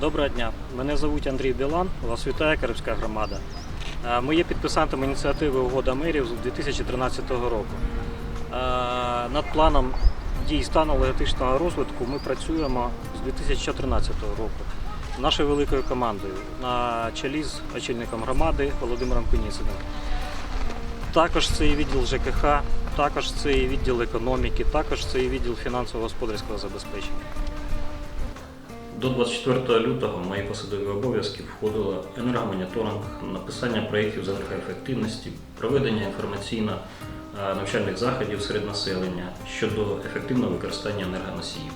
Доброго дня. Мене звуть Андрій Білан. Вас вітає Карибська громада. Ми є підписантами ініціативи Угода мерів з 2013 року. Над планом дій стану логістичного розвитку ми працюємо з 2014 року нашою великою командою на чолі з очільником громади Володимиром Пенісиним. Також це і відділ ЖКХ, також це і відділ економіки, також це і відділ фінансово-господарського забезпечення. До 24 лютого в мої посадові обов'язки входило енергомоніторинг, написання проєктів з енергоефективності, проведення інформаційно-навчальних заходів серед населення щодо ефективного використання енергоносіїв.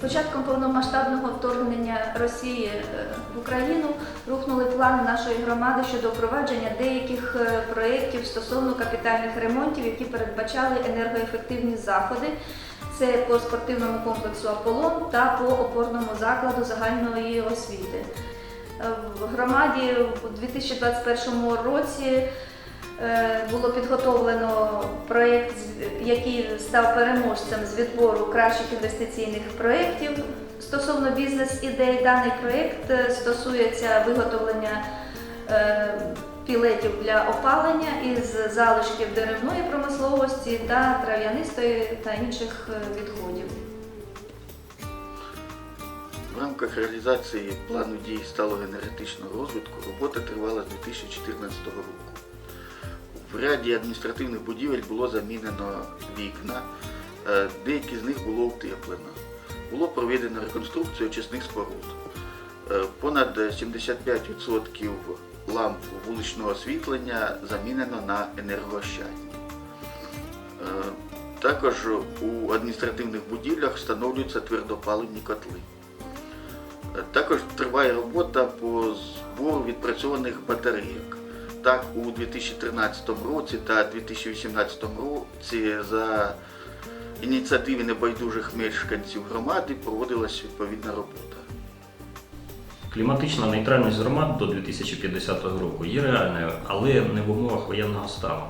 Початком повномасштабного вторгнення Росії е, в Україну рухнули плани нашої громади щодо впровадження деяких е, проєктів стосовно капітальних ремонтів, які передбачали енергоефективні заходи. Це по спортивному комплексу Аполлон та по опорному закладу загальної освіти. Е, В громаді у 2021 році було підготовлено проєкт, який став переможцем з відбору кращих інвестиційних проєктів стосовно бізнес-ідей. Даний проєкт е, стосується виготовлення е, пілетів для опалення із залишків деревної промисловості та трав'янистої та інших е, відходів. В рамках реалізації плану дій сталого енергетичного розвитку робота тривала з 2014 року. В ряді адміністративних будівель було замінено вікна, е, деякі з них було утеплено. Було проведено реконструкцію очисних споруд. Е, Понад 75% ламп вуличного освітлення замінено на енергоощадні. Е, Також у адміністративних будівлях встановлюються твердопаливні котли. Також триває робота по збору відпрацьованих батарейок. Так, у 2013 році та 2018 році за ініціативи небайдужих мешканців громади проводилась відповідна робота. Кліматична нейтральність громад до 2050 року є реальною, але не в умовах воєнного стану.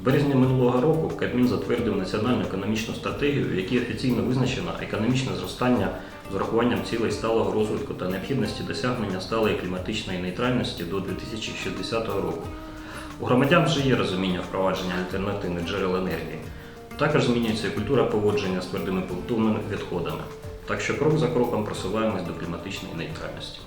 В березні минулого року Кабмін затвердив національну економічну стратегію, в якій офіційно визначено економічне зростання з урахуванням цілей сталого розвитку та необхідності досягнення сталої кліматичної нейтральності до 2060 року. У громадян вже є розуміння впровадження альтернативних джерел енергії. Також змінюється культура поводження з твердими побутовими відходами. Так що крок за кроком просуваємось до кліматичної нейтральності.